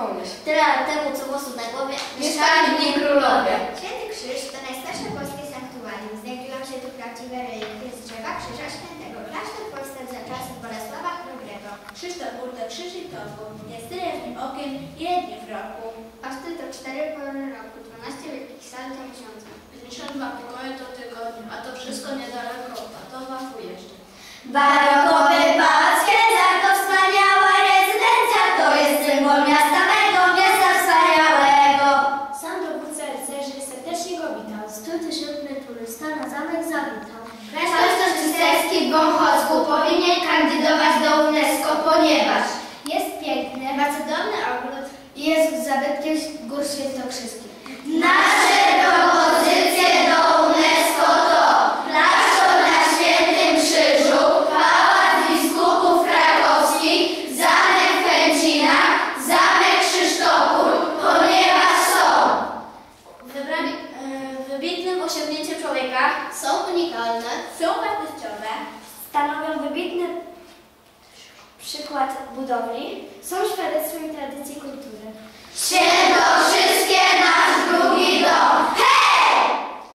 Tyle lat temu, co włosów na głowie, Mieszkali w niej królowie. Święty Krzyż to najstarsze polskie sanktuarium. Znajdują się tu prawdziwe relikwie z drzewa krzyża świętego. Klasztor powstał za czasów Bolesława Chrobrego. Krzysztof Burda krzyż i toku. Jest tyle w nim okien, ile dni w roku. Koszty to cztery pory roku, 12 wielkich sal to miesiąca. 52 pokoje to tygodnie, a to wszystko niedaleko Patowa w Ujeździe. Barokowy Stu tysięczny turysta na zamek zawitał. Klasztor Czysterski w Wąchocku powinien kandydować do UNESCO, ponieważ Jest piękny Ma cudowny ogród. i jest zabytkiem gór wybitnym osiągnięciem człowieka Są unikalne, są wartościowe, stanowią wybitny przykład budowli, są świadectwem tradycji kultury.